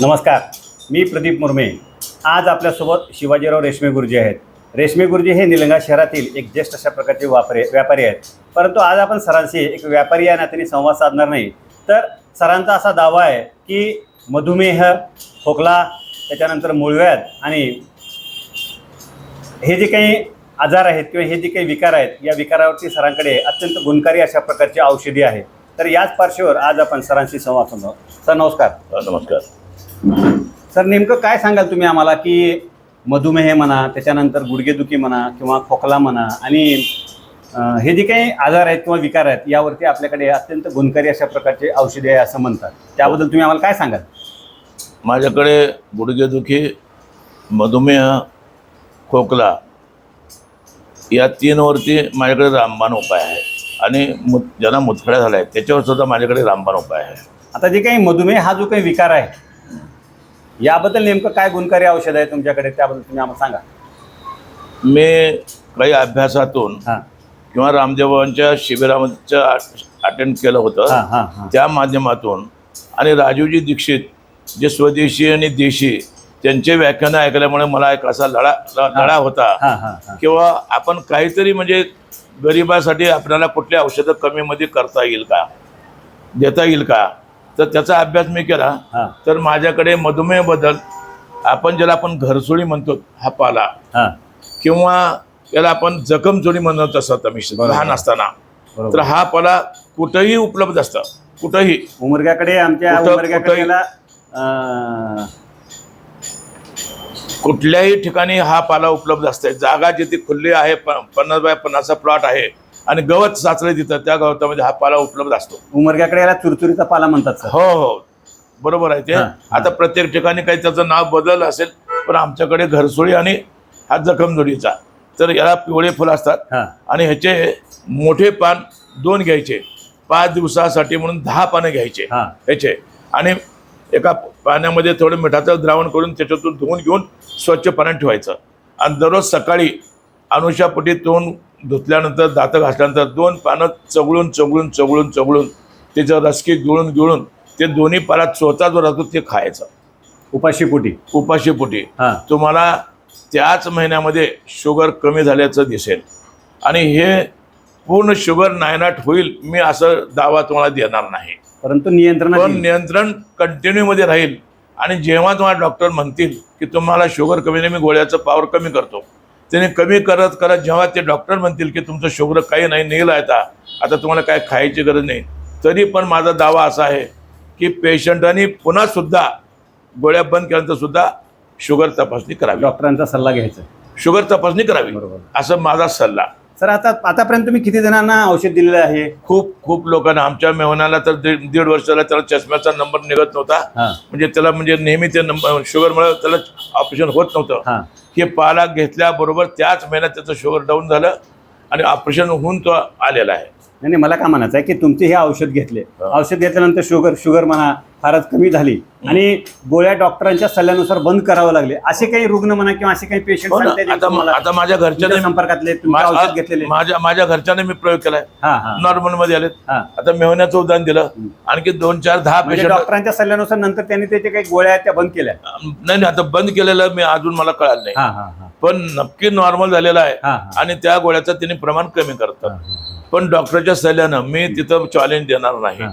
नमस्कार मी प्रदीप मुर्मे. आज आपल्यासोबत शिवाजीराव रेशमे गुरुजी आहेत. रेशमे गुरुजी हे निलंगा शहरातील एक ज्येष्ठ अशा प्रकारचे वापरे व्यापारी आहेत. परंतु आज आपण सरांशी एक व्यापारी या नात्याने संवाद साधणार नाही. तर सरांचा असा दावा आहे की मधुमेह खोकला त्याच्यानंतर मुळव्याध आणि हे जे काही आजार आहेत किंवा हे जे काही विकार आहेत या विकारावरती सरांकडे अत्यंत गुणकारी अशा प्रकारची औषधी आहे. तर याच पार्श्ववर आज आपण सरांशी संवाद साधू सर नमस्कार. नमस्कार. सर नेमकं काय सांगाल तुम्ही आम्हाला की मधुमेह म्हणा त्याच्यानंतर गुडघेदुखी म्हणा किंवा खोकला म्हणा आणि हे जे काही आजार आहेत किंवा विकार आहेत यावरती आपल्याकडे अत्यंत गुणकारी अशा प्रकारचे औषधे आहे असं म्हणतात. त्याबद्दल तुम्ही आम्हाला काय सांगाल? माझ्याकडे गुडघेदुखी मधुमेह खोकला या तीनवरती माझ्याकडे रामबाण उपाय आहे. आणि मु ज्यांना मुतखड्या झाल्या आहेत त्याच्यावर सुद्धा माझ्याकडे रामबाण उपाय आहे. आता जे काही मधुमेह हा जो काही विकार आहे याबद्दल नेमकं काय गुणकारी औषध आहे तुमच्याकडे? त्याबद्दल तुम्ही आम्हाला सांगा. मी काही अभ्यासातून हां. किंवा रामदेवांच्या शिबिरामध्ये अटेंड केलं होतं. हां हां हां. त्या माध्यमातून आणि राजीवजी दीक्षित जे स्वदेशी आणि देशी त्यांचे व्याख्यानं ऐकल्यामुळे मला एक असा लढा लढा होता. हां हां हां. किंवा आपण काहीतरी म्हणजे गरिबासाठी आपल्याला कुठली औषधं कमीमध्ये करता येईल का? देता येईल का? तर त्याचा अभ्यास मी केला. हां. तर माझ्याकडे मधुमेहबद्दल आपण ज्याला आपण घरसोळी म्हणतो हा पाला. हां. किंवा याला आपण जखमचोळी म्हणत असत मी बरोबर. लहान असताना. तर बरोबर हा पाला कुठंही उपलब्ध असतं. कुठंही. उमरग्याकडे आमच्या कुठं- उमरग्याकडे कुठंही- याला, अं, कुठल्याही ठिकाणी हा पाला उपलब्ध असते जागा जिथे खुल्ली आहे प- पन्नास बाय पन्नासचा प्लॉट आहे आणि गवत साचले तिथं त्या गवतामध्ये हा पाला उपलब्ध असतो. उमरग्याकडे याला चुरचुरीचा पाला म्हणतात सर. हो हो. बरोबर आहे ते. हा, हा. आता प्रत्येक ठिकाणी काही त्याचं नाव बदल असेल पण आमच्याकडे घरसोळी आणि हा जखमजोडीचा तर याला पिवळे फुलं असतात. हां. आणि ह्याचे मोठे पान दोन घ्यायचे. पाच दिवसासाठी म्हणून दहा पानं घ्यायचे हां. ह्याचे. आणि एका पाण्यामध्ये थोडं मिठाचं द्रावण करून त्याच्यातून धुवून घेऊन स्वच्छ पाण्यात ठेवायचं. आणि दररोज सकाळी अनुषापोटी तोंड धुतल्यानंतर दातं घासल्यानंतर दोन पानं चगळून चगळून चगळून चगळून त्याचं रसकी गिळून गिळून ते दोन्ही पाला चोथा जो राहतो ते खायचं. उपाशीपोटी उपाशीपोटी हां. तुम्हाला त्याच महिन्यामध्ये शुगर कमी झाल्याचं दिसेल. आणि हे पूर्ण शुगर नायनाट होईल मी असं दावा तुम्हाला देणार नाही. परंतु नियंत्रणात पण. नियंत्रण कंटिन्यू मध्ये राहील. आणि जेव्हा तुम्हाला डॉक्टर म्हणतील की तुम्हाला शुगर कमी नाही मी गोळ्याचं पावर कमी करतो. त्याने कमी करत करत जेव्हा ते डॉक्टर म्हणतील की तुमचं शुगर काही नाही नेलं आता. आता तुम्हाला काय खायची गरज नाही. तरी पण माझा दावा असा आहे की पेशंटांनी पुन्हा सुद्धा गोळ्या बंद केल्यानंतर सुद्धा शुगर तपासणी करावी. डॉक्टरांचा सल्ला घ्यायचा शुगर तपासणी करावी. बरोबर. असं माझा सल्ला. सर आता आतापर्यंत तुम्ही किती जणांना औषध दिलेलं आहे? खूप खूप लोकांना. आमच्या मेहनाला तर दीड दीड वर्षाला त्याला चष्म्याचा नंबर निघत नव्हता. हां. म्हणजे त्याला म्हणजे नेहमी ते नंबर शुगरमुळे त्याला ऑपरेशन होत नव्हतं. हां. हे पाला घेतल्याबरोबर त्याच महिन्यात त्याचं शुगर डाऊन झालं आणि ऑपरेशन होऊन तो आलेला आहे. नाही नाही, मला काय म्हणायचं आहे की तुमचे हे औषध घेतले. हा. औषध घेतल्यानंतर शुगर शुगर म्हणा फारच कमी झाली. आणि गोळ्या डॉक्टरांच्या सल्ल्यानुसार बंद करावं लागले. असे काही रुग्ण म्हणा किंवा असे काही पेशंट हो आता माझ्या घरच्याने संपर्कातले औषध घेतलेले. माझ्या माझ्या घरच्याने मी प्रयोग केलाय. नॉर्मलमध्ये आले आता मेहण्याचं उदाहरण दिलं. आणखी दोन चार दहा म्हणजे पेशंट डॉक्टरांच्या सल्ल्यानुसार नंतर त्यांनी त्याच्या काही गोळ्या त्या बंद केल्या. नाही नाही आता बंद केलेलं मी अजून मला कळालं नाही. पण नक्की नॉर्मल झालेला आहे. आणि त्या गोळ्याचं त्यांनी प्रमाण कमी करतात. पण डॉक्टरच्या सल्ल्यानं मी तिथं चॅलेंज देणार नाही.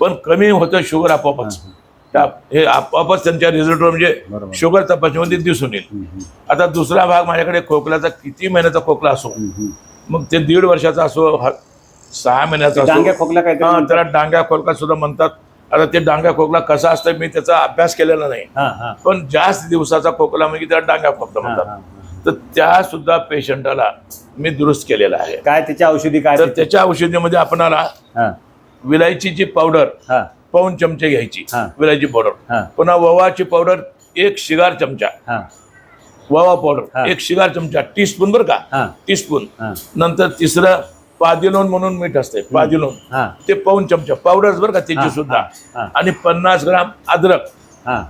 पण कमी होतं शुगर आपोआपच. त्या- हे आपोआपच त्यांच्या रिझल्टवर म्हणजे. शुगर तपासणीमध्ये दिसून येईल. आता दुसरा भाग माझ्याकडे खोकल्याचा किती महिन्याचा खोकला असो. मग ते दीड वर्षाचा असो सहा महिन्याचा डांग्या खोकला म्हणतात. त्याला डांग्या खोकला सुद्धा म्हणतात. आता ते डांग्या खोकला कसा असतं मी त्याचा अभ्यास केलेला नाही. पण जास्त दिवसाचा खोकला म्हणजे त्याला डांग्या खोकला म्हणतात. तर त्या सुद्धा पेशंटाला मी दुरुस्त केलेला आहे. काय त्याच्या औषधी काय तर त्याचे? त्याच्या औषधीमध्ये आपणाला विलायचीची पावडर हा. पाऊन चमचे घ्यायची. विलायची पावडर हा. पुन्हा ववाची पावडर एक शिगार चमचा. हा. ववा. पावडर एक शिगार चमचा. टीस्पून बरं का? टीस्पून हा. नंतर तिसरं पादिलोन म्हणून मीठ असते पादिलोन. हा. ते पाऊन चमचा. पावडर बरं का त्याची सुद्धा. आणि पन्नास ग्राम अद्रक. हा.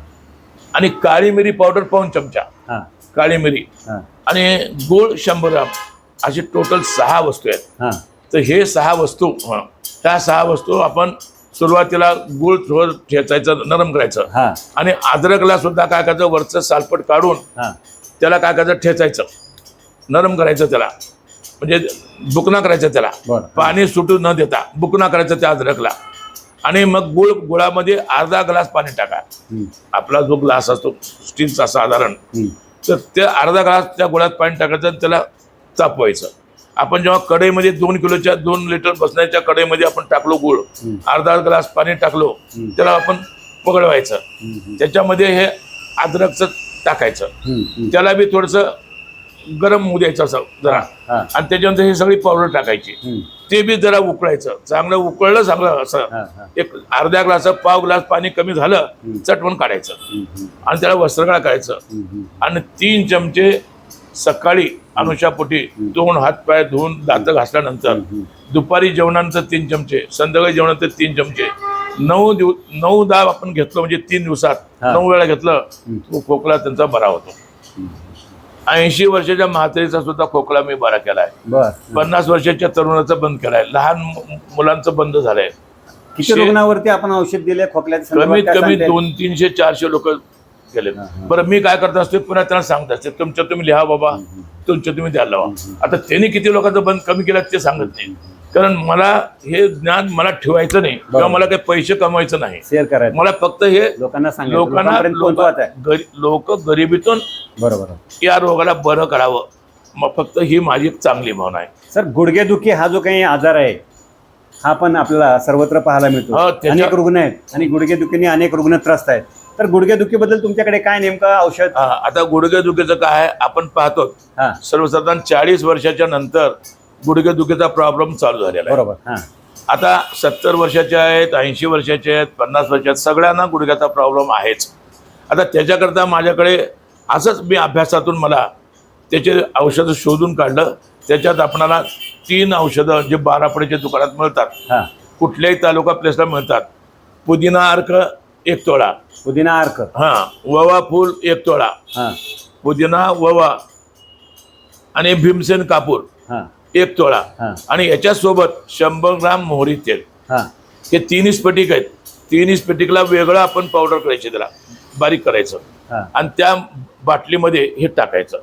आणि काळी मिरी पावडर पाऊन चमचा. हा. काळी मिरी. हा. आणि गोळ शंभर ग्राम. अशी टोटल सहा वस्तू आहेत. हा. तर हे सहा वस्तू हं, त्या सहा वस्तू आपण सुरुवातीला गुळ थोडं ठेचायचं नरम करायचं. हा. आणि अद्रकला सुद्धा काय करायचं वरचं सालपट काढून हा. त्याला काय करायचं ठेचायचं. नरम करायचं त्याला. म्हणजे बुकना करायचं त्याला. पाणी सुटू न देता बुकना करायचं त्या अद्रकला. आणि मग गुळ गुळामध्ये अर्धा ग्लास पाणी टाका. आपला जो ग्लास असतो स्टीलचा साधारण. तर ते अर्धा ग्लास त्या गुळात पाणी टाकायचं त्याला तापवायचं. आपण जेव्हा कढईमध्ये दोन किलोच्या दोन लिटर बसण्याच्या कढईमध्ये आपण टाकलो गुळ. अर्धा ग्लास पाणी टाकलो. त्याला आपण पगडवायचं हम्म, त्याच्यामध्ये हे अद्रकचं टाकायचं. त्याला बी थोडंसं गरम होऊ द्यायचं असं जरा आणि त्याच्यानंतर ही सगळी पावडर टाकायची ते बी जरा उकळायचं चांगलं उकळलं चांगलं असं. एक अर्ध्या ग्लास पाव ग्लास पाणी कमी झालं. चटवण काढायचं आणि त्याला वस्त्रगाळ करायचं. आणि तीन चमचे सकाळी अनुषापोटी दोन हात पाय धुवून दात घासल्यानंतर. दुपारी जेवणानंतर तीन चमचे संध्याकाळी जेवणानंतर तीन चमचे. नऊ दिव नऊ दहा आपण घेतलं म्हणजे तीन दिवसात. नऊ वेळा घेतलं तो खोकला त्यांचा बरा होतो. ऐंशी वर्षाच्या म्हातारीचा सुद्धा खोकला मी बरा केलाय. पन्नास वर्षाच्या तरुणाचा बंद केलाय. लहान मुलांचं बंद झालंय. किती रुग्णावरती आपण औषध दिले संदर्भात कमीत कमी? दोन तीनशे चारशे लोक हा. बरं मी काय करत असतो पुन्हा त्यांना सांगत असते तुमच्या तुम्ही लिहा बाबा. तुमच्या तुम्ही द्यायला लावा आता त्यांनी किती लोकांचं बंद कमी केलं ते सांगत नाही. कारण मला हे ज्ञान मला ठेवायचं नाही किंवा मला काही पैसे कमवायचं नाही. शेअर करायचं. मला फक्त हे लोकांना लोकांना लोक गरिबीतून बरोबर. या रोगाला बरं करावं. मग फक्त ही माझी चांगली भावना आहे. सर गुडघेदुखी हा जो काही आजार आहे हा पण आपल्याला सर्वत्र पाहायला मिळतो. हो, अनेक रुग्ण आहेत आणि गुडघेदुखीने अनेक रुग्ण त्रस्त आहेत. तर गुडघेदुखीबद्दल तुमच्याकडे काय नेमकं औषध? हा, आता गुडघेदुखीचं काय आहे आपण पाहतो. हा. सर्वसाधारण चाळीस वर्षाच्या नंतर गुडघेदुखीचा प्रॉब्लेम चालू झालेला आहे. बरोबर हा. आता सत्तर वर्षाचे आहेत ऐंशी वर्षाचे आहेत पन्नास वर्षाचे आहेत सगळ्यांना गुडघ्याचा प्रॉब्लेम आहेच. आता त्याच्याकरता माझ्याकडे असंच मी अभ्यासातून मला त्याचे औषधं शोधून काढलं. त्याच्यात आपणाला तीन औषधं जे बारापडीच्या दुकानात मिळतात. हा. कुठल्याही तालुका प्लेसला मिळतात. पुदिना अर्क एक तोळा. पुदिना अर्क. हां ववा फूल एक तोळा. हा. पुदिना ववा आणि भीमसेन कापूर हा. एक तोळा. हा. आणि याच्यासोबत शंभर ग्राम मोहरी तेल. हा. हे तिन्ही स्फटिक आहेत. तिन्ही स्फटिकला वेगळं आपण पावडर करायची त्याला. बारीक करायचं. हा. आणि त्या बाटलीमध्ये हे टाकायचं.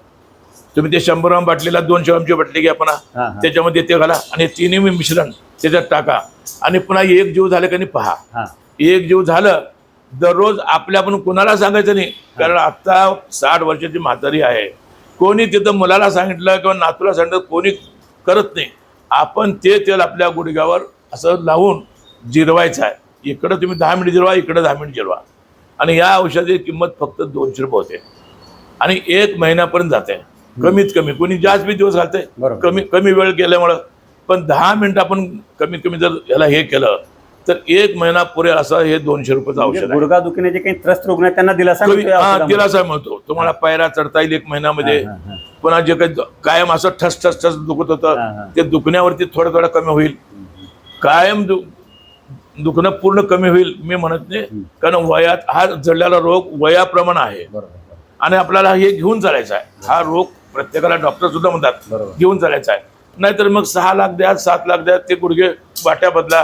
तुम्ही ते शंभर ग्राम बाटलीला दोनशे ग्रामची बाटली घ्या पुन्हा हा, हा. त्याच्यामध्ये ते घाला आणि हे तिन्ही मिश्रण त्याच्यात टाका. आणि पुन्हा एक जीव झालं की नाही पहा. हा. एक जीव झालं दररोज आपल्या आपण कुणाला सांगायचं नाही? कारण आता साठ वर्षाची म्हातारी आहे. कोणी तिथं मुलाला सांगितलं किंवा नातूला सांगितलं कोणी करत नाही. आपण ते तेल आपल्या गुडघ्यावर असं लावून जिरवायचं आहे. इकडं तुम्ही दहा मिनिट जिरवा इकडं दहा मिनिट जिरवा. आणि या औषधाची किंमत फक्त दोनशे रुपये होते. आणि एक महिन्यापर्यंत जाते. कमीत कमी. कोणी जास्त बी दिवस घालते. कमी कमी वेळ केल्यामुळं पण दहा मिनिट आपण कमीत कमी जर याला हे केलं तर एक महिना पुरे असं हे दोनशे रुपयाचं म्हणजे औषध आहे गुडघा जे काही त्रस्त रुग्ण आहेत त्यांना दिलासा मिळतोय हा औषधामुळे. दिलासा मिळतो तुम्हाला पायऱ्या चढता येईल एक महिन्यामध्ये हा, हा, हा. पुन्हा जे काही कायम असं ठस ठस ठस दुखत हा, होतं. ते दुखण्यावरती थोडं थोडं कमी होईल कायम दु दुखणं पूर्ण कमी होईल मी म्हणत नाही कारण वयात हा जडलेला रोग वयाप्रमाणे आहे बरोबर. आणि आपल्याला हे घेऊन चालायचं आहे हा रोग प्रत्येकाला डॉक्टर सुद्धा म्हणतात बरोबर. घेऊन चालायचा आहे नाहीतर मग सहा लाख द्या सात लाख द्या ते गुडघे वाट्या बदला.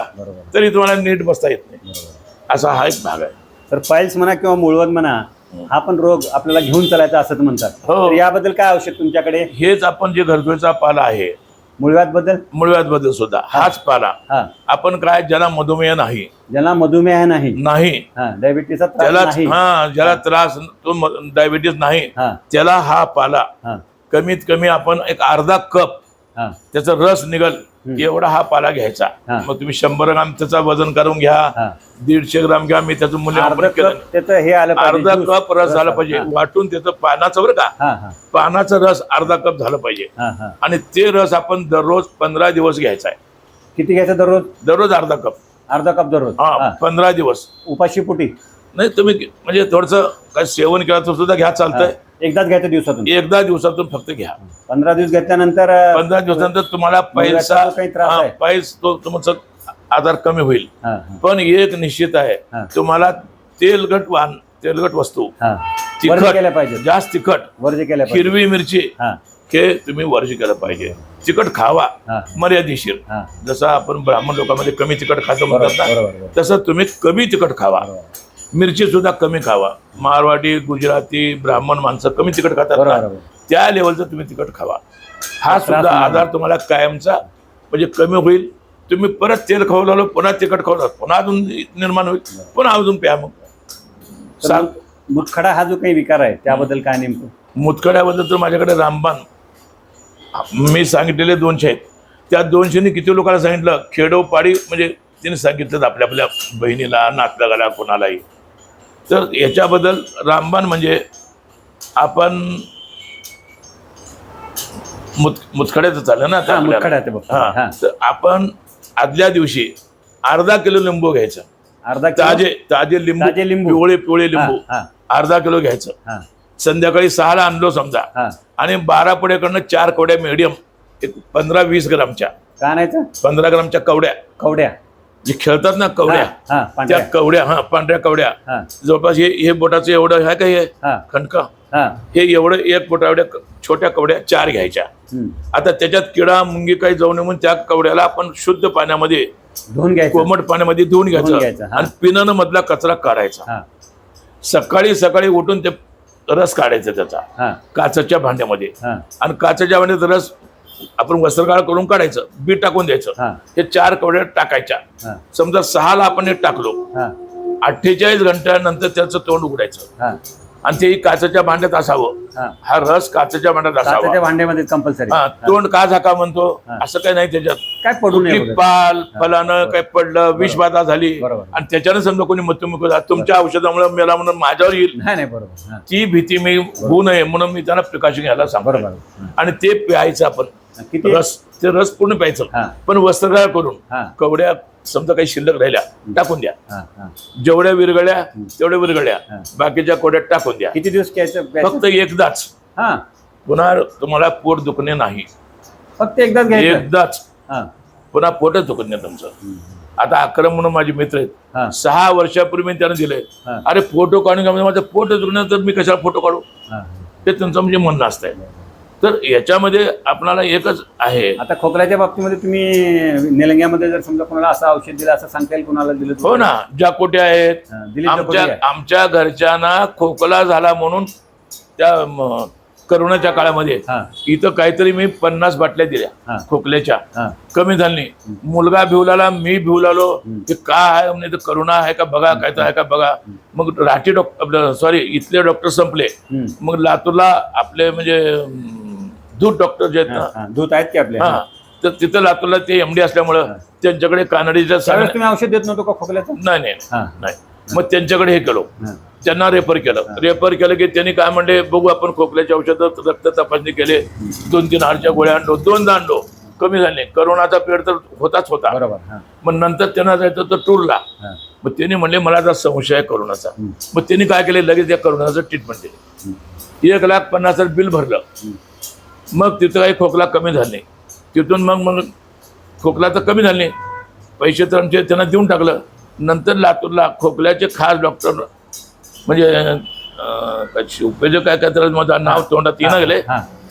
तरी तुम्हाला नीट बसता येत नाही. असा हा एक भाग आहे. तर पाईल्स म्हणा किंवा मुळवत म्हणा हा. पण रोग आपल्याला घेऊन चालायचा असं म्हणतात. हो. तर याबद्दल काय औषध तुमच्याकडे? हेच आपण जे घरगुतीचा पाला आहे मुळव्यात बद्दल? मुळव्यात बद्दल सुद्धा. हाच पाला. हा. आपण काय ज्याला मधुमेह नाही. ज्यांना मधुमेह नाही. नाही. हा डायबिटीसचा त्याला हा ज्याला त्रास तो डायबिटीस नाही हा. त्याला हा पाला. हा. कमीत कमी आपण एक अर्धा कप हा त्याचा रस निघल एवढा हा पाला घ्यायचा. मग तुम्ही शंभर ग्राम त्याचा वजन करून घ्या दीडशे ग्राम घ्या मी त्याचं मूल्य त्याचं हे आलं अर्धा. कप रस झाला पाहिजे. वाटून त्याचं पानाचं बरं का? पानाचं रस अर्धा कप झालं पाहिजे. आणि ते रस आपण दररोज पंधरा दिवस घ्यायचा आहे. किती घ्यायचं दररोज? दररोज अर्धा कप. अर्धा कप दररोज. हा. पंधरा दिवस. उपाशी पोटी. नाही तुम्ही म्हणजे थोडस काय सेवन केलं तर सुद्धा घ्या चालतंय. एकदाच घ्यायचं दिवसातून. एकदा दिवसातून फक्त घ्या. पंधरा दिवस घेतल्यानंतर अं, पंधरा दिवसानंतर तुम्हाला पैसा जो काही त्रास आहे. पैस तो तुमचा आधार कमी होईल. हा हा. पण एक निश्चित आहे. तुम्हाला तेलगट वाहन तेलगट वस्तू हा. पाहिजे जास्त तिखट वर्ज केल्या पाहिजे हिरवी मिरची हा. हे तुम्ही वर्ज केलं पाहिजे. तिखट खावा हा. मर्यादेशीर. हा. जसं आपण ब्राह्मण लोकांमध्ये कमी तिखट खातो बरोबर म्हणतात ना बरोबर बरोबर. तसं तुम्ही कमी तिखट खावा. सुद्धा कमी खावा. मारवाडी गुजराती ब्राह्मण माणसं कमी तिखट खातात बरोबर ना, बरोबर. त्या लेवलचं तुम्ही तिखट खावा. हा सुद्धा आधार तुम्हाला कायमचा म्हणजे कमी होईल. तुम्ही परत तेल खाऊ लागलो पुन्हा तिखट खाऊ लागलो पुन्हा अजून निर्माण होईल पुन्हा अजून प्या मग. तर सांग. मग मुतखडा हा जो काही विकार आहे त्याबद्दल काय नेमकं? मुतखड्याबद्दल तर माझ्याकडे रामबाण. मी सांगितलेले दोनशे आहेत. त्या दोनशेने किती लोकांना सांगितलं? खेडोपाडी म्हणजे तिने सांगितलं आपल्या आपल्या बहिणीला नातलगाला कोणालाही. तर याच्याबद्दल रामबाण म्हणजे आपण मुत मुतखड्याचं चाललं ना आता आपल्याला. मुतखडा ते बघतो. हा हा. तर आपण आदल्या दिवशी अर्धा किलो लिंबू घ्यायचं. अर्धा किलो? ताजे ताजे लिंबू ताजे लिंबू. पिवळे पिवळे हा लिंबू हा. अर्धा किलो घ्यायचं. हा. संध्याकाळी सहाला आणलो समजा. हा. आणि बारा पुढेकडनं चार कवड्या मिडियम एक पंधरा वीस ग्रामच्या. का आणायचं? पंधरा ग्रामच्या कवड्या. कवड्या. जे खेळतात ना कवड्या हा, त्या पांढऱ्या. कवड्या हा पांढऱ्या कवड्या. हा. जवळपास हे हे बोटाचं एवढं आहे का हे? खणका हा. हे एवढं एक बोटा एवढ्या क- छोट्या कवड्या चार घ्यायच्या. हम्म. आता त्याच्यात किडा मुंगी काही जाऊ नये म्हणून त्या कवड्याला आपण शुद्ध पाण्यामध्ये धुवून घ्यायचं. कोमट पाण्यामध्ये धुवून घ्यायचं, घ्यायचं हा. आणि पिण्यानं मधला कचरा काढायचा. हा. सकाळी सकाळी उठून ते रस काढायचा त्याचा. हा. काचेच्या भांड्यामध्ये. हा. आणि काचेच्या भांड्यात रस आपण वस्त्रगाळ करून काढायचं बीट टाकून द्यायचं. हा. चार कवड्या टाकायच्या. समजा सहाला आपण हे टाकलो अठ्ठेचाळीस घंट्यानंतर त्याचं तोंड उघडायचं. आणि ते काचेच्या भांड्यात असावं. हा. रस काचेच्या भांड्यात असावा. भांड्यामध्ये कंपल्सरी तोंड का झाका म्हणतो. असं काही नाही त्याच्यात. काय पडू नये कुठली वगैरे. पाल फलानं काय पडलं विषबाधा झाली. आणि त्याच्यानं समजा कोणी मृत्युमुख तुमच्या औषधामुळे मेला म्हणून माझ्यावर येईल. ती भीती मी होऊ नये म्हणून मी त्यांना प्रिकॉशन घ्यायला सांगतो. आणि ते प्यायचं आपण. किती रस ते रस पूर्ण प्यायचं. पण वस्त्रगाळ करून कवड्या समजा काही शिल्लक राहिल्या टाकून द्या. जेवढ्या विरगळ्या तेवढ्या विरगळ्या. बाकीच्या कोड्यात टाकून द्या. किती दिवस? फक्त एकदाच. पुन्हा तुम्हाला पोट दुखणे नाही. फक्त एकदाच एकदाच. पुन्हा पोटच दुखत नाही तुमचं. आता अक्रम म्हणून माझे मित्र. आहेत. सहा वर्षापूर्वी मी त्यांना दिले. अरे फोटो काढून म्हणजे माझं पोट दुखणं तर मी कशाला फोटो काढू? ते त्यांचं म्हणजे म्हणणं असतंय. तर याच्यामध्ये आपणाला एकच आहे. आता खोकल्याच्या बाबतीमध्ये तुम्ही निलंग्यामध्ये जर समजा कोणाला असं औषध दिलं असं सांगता येईल कोणाला दिलं हो ना ज्या कोट्या आहेत दिलीप आमच्या घरच्यांना खोकला झाला म्हणून त्या म, करोनाच्या काळामध्ये हा. इथं काहीतरी मी पन्नास बाटल्या हा. दिल्या खोकल्याच्या. हा. कमी झाली. मुलगा भिवलाला मी भिवलालो ते का आहे म्हणजे ते करोना आहे का बघा काय तर आहे का बघा. मग राठी डॉक्टर सॉरी इथले डॉक्टर संपले. हम्म. मग लातूरला आपले म्हणजे अं, दूध डॉक्टर जे आहेत ना. दूध आहेत की आपले? हा. तर तिथं लातूरला ते एमडी असल्यामुळं त्यांच्याकडे कानडीच्या त्यावेळेस तुम्ही औषध देत नव्हतं का खोकल्याचं? नाही नाही हा. नाही. मग त्यांच्याकडे हे केलो. हा. त्यांना रेफर केलं. रेफर केलं की त्यांनी काय म्हणले बघू आपण खोकल्याच्या औषधं रक्त तपासणी केले. दोन तीन हाडच्या गोळ्या आणलो दोनदा आणलो. कमी झाले करोनाचा पिरियड तर होताच होता. बरोबर हा. मग नंतर त्यांना जायचं तर टूरला. हा. मग त्यांनी म्हणले मला आता संशय आहे करोनाचा. मग त्यांनी काय केले? लगेच त्या करोनाचं ट्रीटमेंट दिले. एक लाख पन्नास हजार बिल भरलं. मग तिथं काही खोकला कमी झाले. तिथून मग मग खोकला तर कमी झाले. पैसे तर आमचे त्यांना देऊन टाकलं. नंतर लातूरला खोकल्याचे खास डॉक्टर म्हणजे उपयोजक काय काय तर माझं नाव तोंडात येणं गेले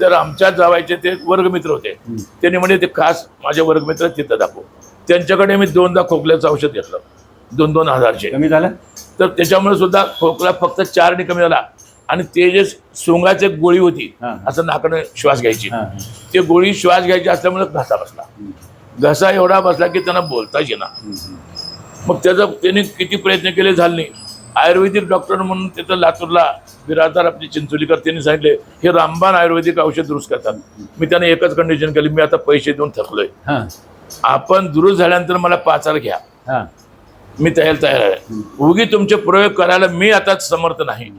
तर आमच्या जावायचे ते वर्गमित्र होते. त्यांनी म्हणजे ते खास माझे वर्गमित्र तिथं दाखव. त्यांच्याकडे मी दोनदा खोकल्याचं औषध घेतलं. दोन दोन हजारचे. कमी झालं? तर त्याच्यामुळे सुद्धा खोकला फक्त चारने कमी झाला. आणि ते जे सोंगाची एक गोळी होती. असं नाकाने श्वास घ्यायची. ते गोळी श्वास घ्यायची असल्यामुळे घसा बसला. घसा एवढा बसला की त्यांना बोलताच येणार मग त्याचा त्यांनी किती प्रयत्न केले झाले नाही. आयुर्वेदिक डॉक्टर म्हणून तिथं लातूरला बिराजदार आपले चिंचोलीकर त्यांनी सांगितले हे रामबाण आयुर्वेदिक औषध दुरुस्त करतात. मी त्यांना एकच कंडिशन केली मी आता पैसे देऊन थकलोय. हा. आपण दुरुस्त झाल्यानंतर मला पाचार घ्या. मी तयार तयार आहे उगी तुमचे प्रयोग करायला मी आता समर्थ नाही.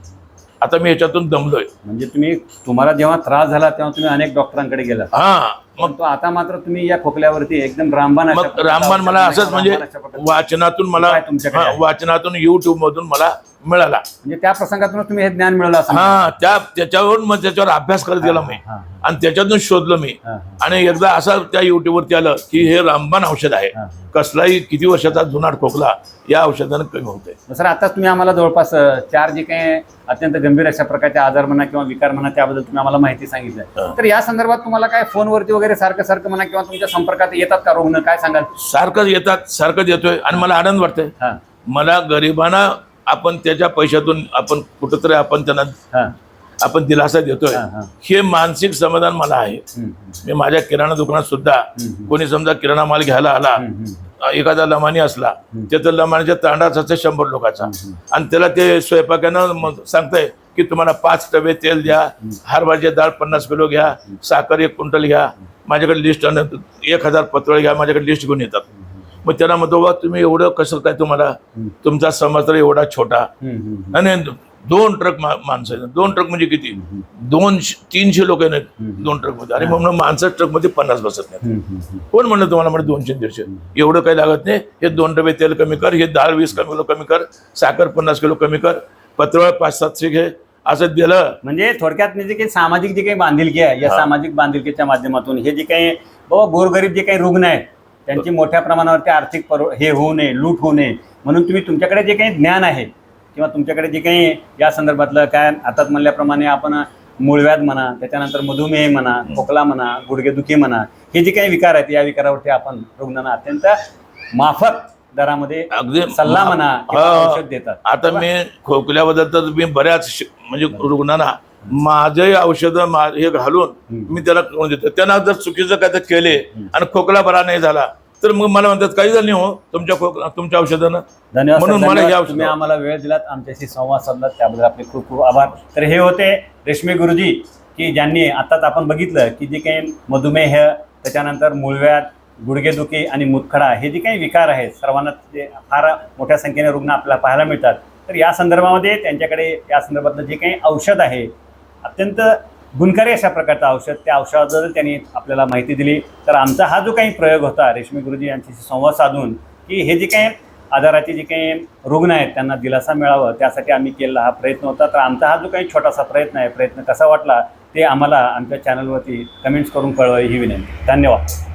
आता मी ह्याच्यातून दमलोय. म्हणजे तुम्ही तुम्हाला जेव्हा त्रास झाला तेव्हा तुम्ही अनेक डॉक्टरांकडे गेला हा. मग तो आता मात्र तुम्ही या खोकल्यावरती एकदम रामबाण अशा मग प्रकारचं रामबाण मला असंच म्हणजे रामबाण अशा प्रकारचं- वाचनातून मला तुमच्याकडे हा, आहे. वाचनातून युट्यूब मधून मला मिळाला. म्हणजे त्या प्रसंगातून तुम्ही हे ज्ञान मिळवलं असं हा त्या त्याच्यावरून मग त्याच्यावर अभ्यास करत गेला मी. हा, आणि त्याच्यातून शोधलं मी. हा, आणि एकदा असं त्या युट्यूबवरती आलं की हे रामबाण औषध आहे. हा. कसलाही किती वर्षाचा जुनाट खोकला या औषधानं कमी होते मग सर आता तुम्ही आम्हाला जवळपास अ, चार जे काही अत्यंत गंभीर अशा प्रकारचे आजार म्हणा किंवा विकार म्हणा त्याबद्दल तुम्ही आम्हाला माहिती सांगितलं. हा. तर या संदर्भात तुम्हाला काय फोनवरती वगैरे सारखं सारखं म्हणा किंवा तुमच्या संपर्कात येतात का रुग्ण काय सांगाल? सारखंच येतात सारखंच येतोय आणि मला आनंद वाटतोय. हा. मला गरिबांना आपण त्याच्या पैशातून आपण कुठंतरी आपण त्यांना हा. आपण दिलासा देतोय. हा, हा. हे मानसिक समाधान मला आहे. हम्म, हम्म, मी माझ्या किराणा दुकानात सुद्धा हम्म. कोणी समजा किराणा माल घ्यायला आला हम्म, हम्म. एखादा लमानी असला त्याचा लमानीच्या तांडाच असते शंभर लोकांचा. आणि त्याला ते स्वयंपाकानं सांगताय की तुम्हाला पाच डबे तेल द्या हरभऱ्याची डाळ पन्नास किलो घ्या साखर एक क्विंटल घ्या. माझ्याकडे लिस्ट एक हजार पत्र घ्या माझ्याकडे लिस्ट घेऊन येतात. मग त्याला म्हणतो बा तुम्ही एवढं कसं काय तुम्हाला तुमचा समाज तर एवढा छोटा. आणि दोन ट्रक माणसं आहेत. दोन ट्रक म्हणजे किती? दोन तीनशे लोक आहेत. दोन ट्रकमध्ये. आणि मग माणसं ट्रकमध्ये पन्नास बसत नाही. कोण म्हणलं तुम्हाला म्हणजे दोनशे दीडशे? एवढं काही लागत नाही. हे दोन डबे तेल कमी कर हे डाळ वीस किलो कमी कर साखर पन्नास किलो कमी कर पत्रळ पाच सातशे घे. असं दिलं. म्हणजे थोडक्यात म्हणजे काही सामाजिक जे काही बांधिलकी आहे या. सामाजिक बांधिलकीच्या माध्यमातून हे जे काही बाबा गोरगरीब जे काही रुग्ण आहेत त्यांची मोठ्या प्रमाणावरती आर्थिक पर हे होऊ नये लूट होऊ नये. म्हणून तुम्ही तुमच्याकडे जे काही ज्ञान आहे किंवा तुमच्याकडे जे काही या संदर्भातलं काय हातात म्हणल्याप्रमाणे आपण मूळव्याध म्हणा त्याच्यानंतर मधुमेह म्हणा खोकला म्हणा गुडघेदुखी म्हणा हे जे काही विकार आहेत या विकारावरती आपण रुग्णांना अत्यंत माफक दरामध्ये अगदी सल्ला म्हणा. औषध देतात. आता मी खोकल्याबद्दल तर मी बऱ्याच म्हणजे रुग्णांना माझे औषधं मा- हे घालून मी त्याला करून देतो. त्यांना जर चुकीचं काय तर केले आणि खोकला बरा नाही झाला तर मग मला म्हणतात काही झालं नाही हो तुमच्या खोकला तुमच्या औषधानं. धन्यवाद म्हणून मला. हे औषध तुम्ही आम्हाला वेळ दिलात आमच्याशी संवाद साधलात त्याबद्दल आपले खूप खूप आभार. तर हे होते रेशमी गुरुजी की ज्यांनी आताच आपण बघितलं की जे काही मधुमेह त्याच्यानंतर मूळव्याध गुडघेदुखी आणि मुतखडा हे जे काही विकार आहेत सर्वांना ते फार मोठ्या संख्येने रुग्ण आपल्याला पाहायला मिळतात. तर या संदर्भामध्ये त्यांच्याकडे या संदर्भातलं जे काही औषध आहे अत्यंत गुणकारी अशा प्रकारचं औषध त्या औषधाबद्दल त्यांनी आपल्याला माहिती दिली. तर आमचा हा जो काही प्रयोग होता रेशमी गुरुजी यांच्याशी संवाद साधून की हे जे काही आजाराचे जे काही रुग्ण आहेत त्यांना दिलासा मिळावं त्यासाठी आम्ही केलेला हा प्रयत्न होता. तर आमचा हा जो काही छोटासा प्रयत्न आहे प्रयत्न कसा वाटला ते आम्हाला आमच्या चॅनलवरती कमेंट्स करून कळवा. ही विनंती. धन्यवाद.